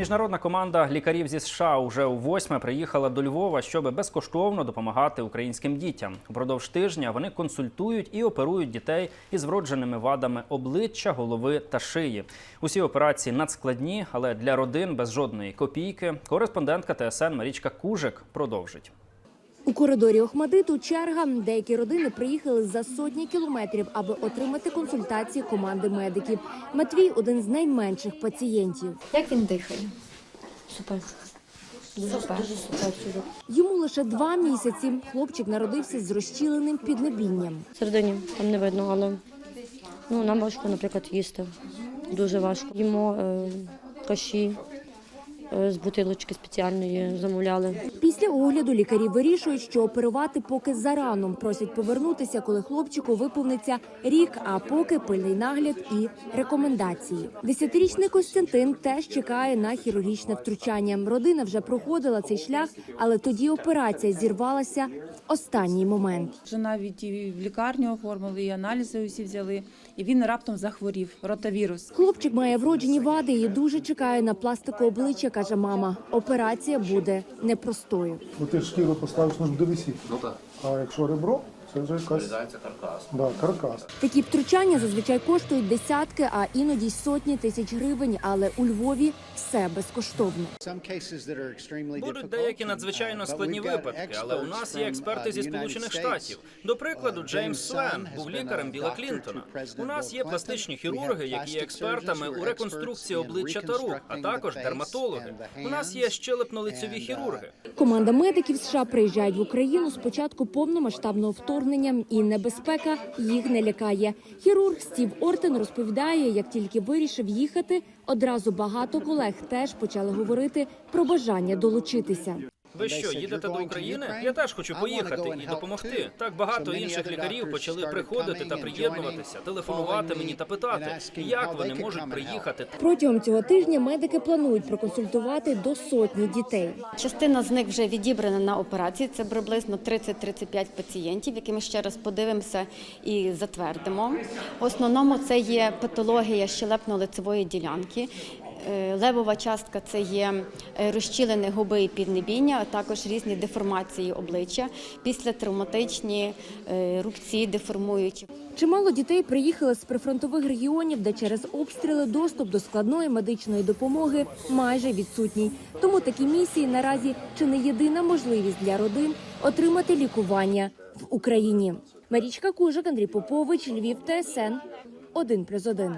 Міжнародна команда лікарів зі США уже у восьме приїхала до Львова, щоб безкоштовно допомагати українським дітям. Упродовж тижня вони консультують і оперують дітей із вродженими вадами обличчя, голови та шиї. Усі операції надскладні, але для родин без жодної копійки. Кореспондентка ТСН Марічка Кужик продовжить. У коридорі Охмадиту черга. Деякі родини приїхали за сотні кілометрів, аби отримати консультації команди медиків. Матвій один з найменших пацієнтів. Як він дихає? Супер. Дуже супер. Йому лише два місяці. Хлопчик народився з розчіленим піднебінням. Всередині там не видно, але ну, нам важко, наприклад, їсти. Дуже важко. Їмо е, каші з бутилочки спеціальної замовляли. Після огляду лікарі вирішують, що оперувати поки зарано. Просять повернутися, коли хлопчику виповниться рік, а поки пильний нагляд і рекомендації. Десятирічний Костянтин теж чекає на хірургічне втручання. Родина вже проходила цей шлях, але тоді операція зірвалася в останній момент. Вже навіть і в лікарню оформили, і аналізи усі взяли, і він раптом захворів ротавірус. Хлопчик має вроджені вади і дуже чекає на пластику обличчя, каже мама. Операція буде непростою. Бо ти ж шкіру поставиш ну, до висіти. Ну так, А якщо ребро, це вже якась вирізається каркас. да, каркас. Такі втручання зазвичай коштують десятки, а іноді й сотні тисяч гривень. Але у Львові все безкоштовно. Будуть деякі надзвичайно складні випадки, але у нас є експерти зі сполучених штатів. До прикладу, Джеймс Свен був лікарем Біла Клінтона. У нас є пластичні хірурги, які є експертами у реконструкції обличчя та рук, а також дерматологи. У нас є щелепно-лицьові хірурги. Команда медиків США приїжджають в Україну з початку повномасштабного вторгнення, і небезпека їх не лякає. Хірург Стів Ортен розповідає, як тільки вирішив їхати, одразу багато колег теж почали говорити про бажання долучитися. Ви що, їдете до України? Я теж хочу поїхати і допомогти. Так багато інших лікарів почали приходити та приєднуватися, телефонувати мені та питати, як вони можуть приїхати. Протягом цього тижня медики планують проконсультувати до сотні дітей. Частина з них вже відібрана на операції. Це приблизно 30-35 пацієнтів, які ми ще раз подивимося і затвердимо. В основному це є патологія щелепно-лицевої ділянки. Е, Левова частка це є е, розчілені губи і піднебіння, а також різні деформації обличчя, післятравматичні е, рубці деформуючі. Чимало дітей приїхали з прифронтових регіонів, де через обстріли доступ до складної медичної допомоги майже відсутній. Тому такі місії наразі чи не єдина можливість для родин отримати лікування в Україні. Марічка Кужик, Андрій Попович, Львів, ТСН 1+,1.